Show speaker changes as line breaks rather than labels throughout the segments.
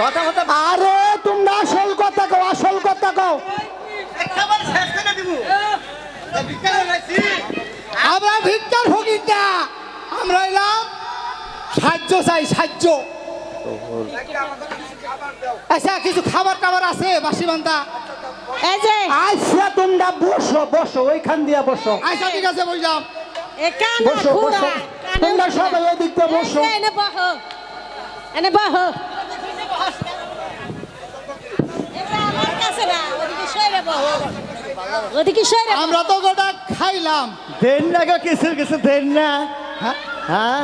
কথা কথা
আরে তোমরা আসল কথা কও আসল কথা কও।
একেবারে শেষ করে দিব। বিকাল
আমরা ভিক্ষার ফকির না আমরা এলাম সাহায্য চাই সাহায্য। আচ্ছা কিছু খাবার টাবার আছে বাসি বান্ধা?
এই যে।
আচ্ছা তোমরা বসো বসো ওইখান দিয়া বসো।
আচ্ছা ঠিক আছে
কানা
বসো বসো। তোমরা সবাই ওই দিক দিয়ে বসো।
এনে বহ। এনে বহ। আমার
তো গোটা খাইলাম।
দেন না গো কিছু কিছু দেন না। হ্যাঁ হ্যাঁ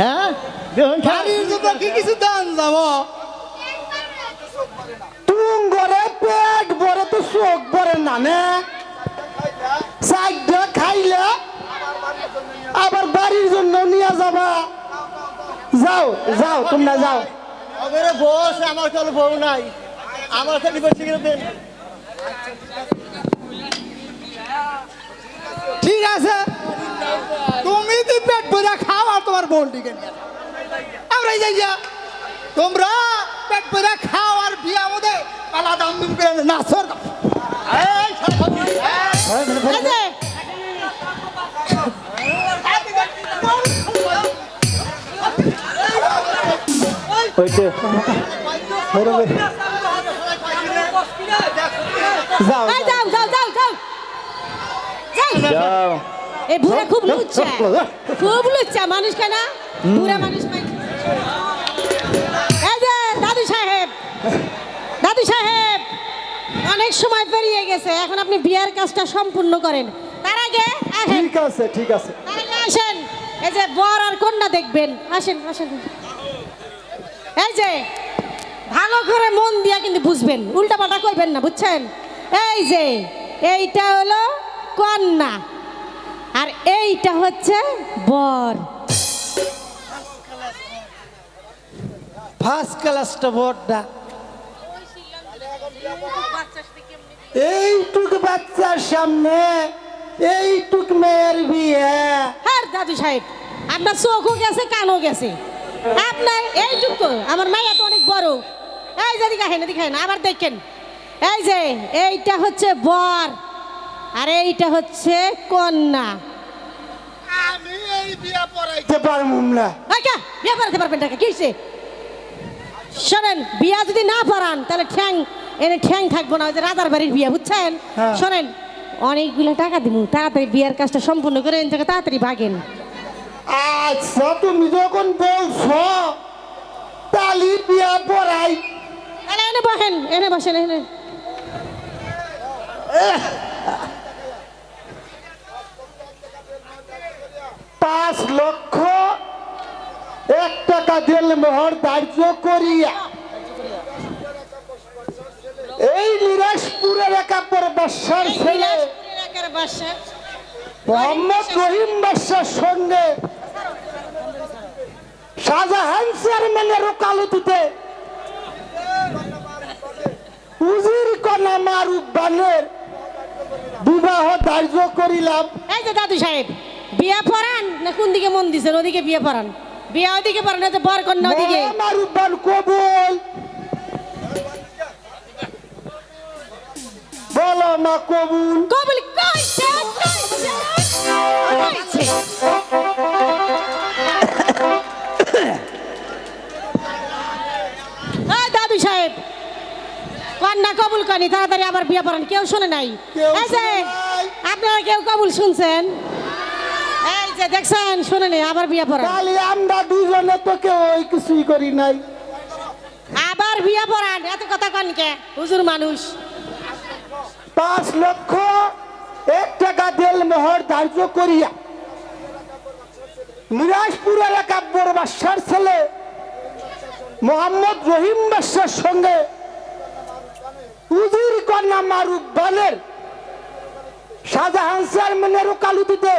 হ্যাঁ?
কি কিছু দান যাব?
তুম ঘরে পেট ভরে তো চোখ ভরে না নে? চারটা খাইলে আবার বাড়ির জন্য নিয়ে যাবা। যাও যাও তোমরা যাও।
আমার বউ নাই। আমার দেন
ঠিক আছে। তুমি তো পেট ভরে খাও, আর তোমার বোনটিকে নিয়ে যাও। আমরা যাই তোমরা পেট ভরে খাও আর বিয়া আমাদের পালা দাম দুম করে নাচর
ওইতে যাও
যাও। যাও যাও যাও যাও।
যাও।
বুড়া খুব লুচ্চা। খুব লুচ্চা মানুষ কেন বুড়া মানুষ এই যে দাদু সাহেব দাদু সাহেব অনেক সময় পেরিয়ে গেছে এখন আপনি বিয়ার কাজটা সম্পূর্ণ করেন। তার আগে আসেন।
ঠিক আছে ঠিক আছে।
আসেন। এই যে বর আর কন্যা দেখবেন। আসেন আসেন। এই যে ভালো করে মন দিয়া কিন্তু বুঝবেন উল্টা পাল্টা কইবেন না বুঝছেন? এই যে এইটা হলো কন্যা আর এইটা হচ্ছে বর।
ফার্স্ট ক্লাসটা বড়টা এইটুক বাচ্চার সামনে এইটুক মেয়ের বিয়ে।
হ্যাঁ দাদু সাহেব আপনার চোখও গেছে কানও গেছে। আপনার এইটুকু আমার মাইয়া তো অনেক বড়। এই যে দিকে হেন দিকে আবার দেখেন। এই যে এইটা হচ্ছে বর আর এইটা হচ্ছে কন্যা।
আমি এই বিয়া পড়াই
তে না।
আচ্ছা বিয়ে করাতে পারবেন টাকা কি? হয়েছে শোনেন বিয়া যদি না পারান তাহলে ঠ্যাং এনে ঠ্যাং থাকব না ওই যে রাজার বাড়ির বিয়ে বুঝছেন?
হ্যাঁ।
শোনেন অনেকগুলো টাকা দিব তাড়াতাড়ি বিয়ের কাজটা সম্পূর্ণ করে এন থেকে তাড়াতাড়ি ভাগেন
আচ্ছা তুমি যখন বলছো তালি বিয়া পড়াই।
তাহলে এনে বসেন এনে বসেন এনে।
পাঁচ লক্ষ এক টাকা দিল মোহর ধার্য করিয়া। এই নিরাজপুরের একাপর বাসার ছেলে মোহাম্মদ রহিম বাসার সঙ্গে শাহজাহান চেয়ারম্যানের ওকালতিতে উজির কনা মারুফ বানের। বিবাহ ধার্য করিলাম।
এই যে দাদু সাহেব বিয়া পড়ান না কোন দিকে মন দিছেন? ওদিকে বিয়ে পড়ান। বিয়া ওদিকে পড়ান না বর কন্যা ওদিকে।
মারুফ বান কবুল। বলো না কবুল।
কবুল কইছে কইছে কইছে। কন্যা কবুল করি তাড়াতাড়ি আবার বিয়ে পড়ান কেউ শুনে নাই। এই যে আপনারা কেউ কবুল শুনছেন? এই যে দেখছেন? শুনে নেই আবার বিয়ে পড়ান
আমরা দুজনে তো কেউ কিছুই করি নাই।
আবার বিয়ে পড়ান এত কথা কনকে হুজুর মানুষ।
পাঁচ লক্ষ এক টাকা দেল মোহর ধার্য করিয়া মিরাজপুর এলাকা বড় বাসার ছেলে মোহাম্মদ রহিম বাসার সঙ্গে উজির কন্যা মারুফ বানের শাহজাহান চেয়ারম্যানের ওকালতিতে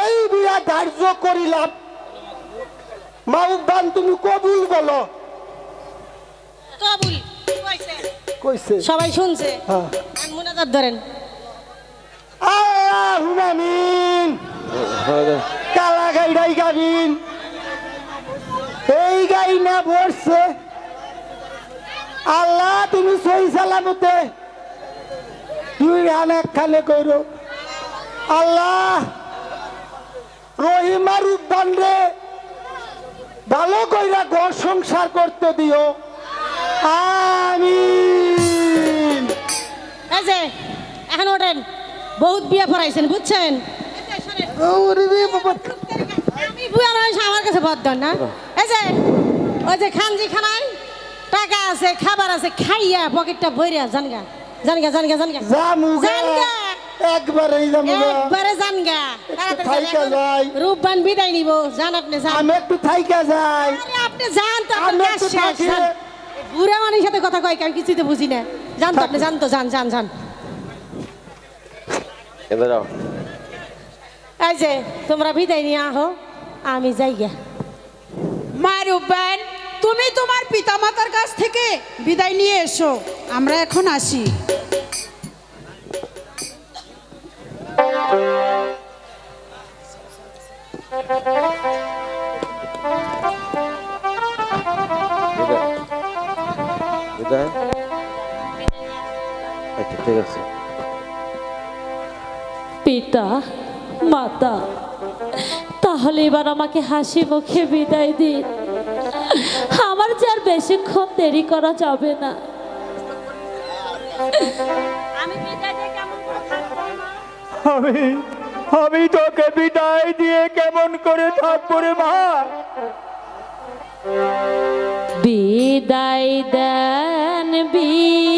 এই বিয়া ধার্য করিলাম। মারুফ বান তুমি কবুল বলো।
কবুল কইছে। সবাই শুনছে?
হ্যাঁ।
মুনাজাত ধরেন।
আল্লাহুম্মা আমিন। কালা গাইডাই গাবিন। আইনা বসছে। আল্লাহ তুমি সই সালামতে দুই রান একখানে করো। আল্লাহ রহিমার উদ্যান রে ভালো কইরা ঘর সংসার করতে দিও।
এই যে এখন ওঠেন। বহুত বিয়ে ফরাইছেন বুঝছেন? আমি আমার কাছে বদ্ধ না। এই যে ওই যে খানজি খানায় টাকা আছে খাবার আছে খাইয়া পকেটটা ভরিয়া জানগা জানগা জানগা জানগা।
জামুগা
জানগা।
একবারেই জামুগা।
একবারে জানগা।
থাইকা যাই।
রূপবান বিদায় নিব জান আপনি যান
আমি একটু থাইকা যাই।
আরে আপনি যান তো
একটু
শেষ। বুড়া মানুষের সাথে কথা কয় আমি কিছুই তো বুঝি না। জান তো আপনি জান তো যান যান যান
এবার
এই যে তোমরা বিদায় নিয়ে আহো আমি যাই গিয়া
মারুবান তুমি তোমার পিতামাতার কাছ থেকে বিদায় নিয়ে এসো। আমরা এখন আসি।
আচ্ছা
পিতা মাতা তাহলে এবার আমাকে হাসি মুখে বিদায় দিন। আমার যে আর বেশিক্ষণ দেরি করা যাবে না। আমি
আমি তোকে বিদায় দিয়ে কেমন করে থাকব রে মা?
বিদায় দেন বিদায়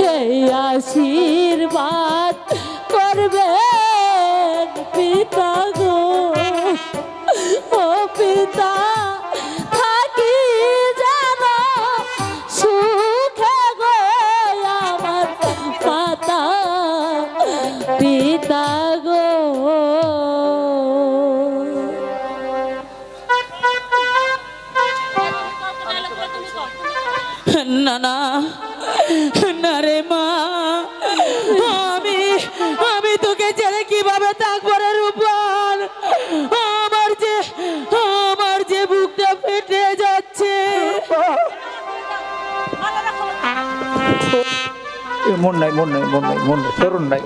এই আশীর্বাদ করবেন পিতা গো। ও পিতা, থাকি যেন সুখে গো আমার পাতা পিতা গো।
না না কীভাবে উপর। আমার যে আমার যে বুকটা ফেটে যাচ্ছে।
মন নাই মন নাই মন নাই মন নাই তরুণ নাই।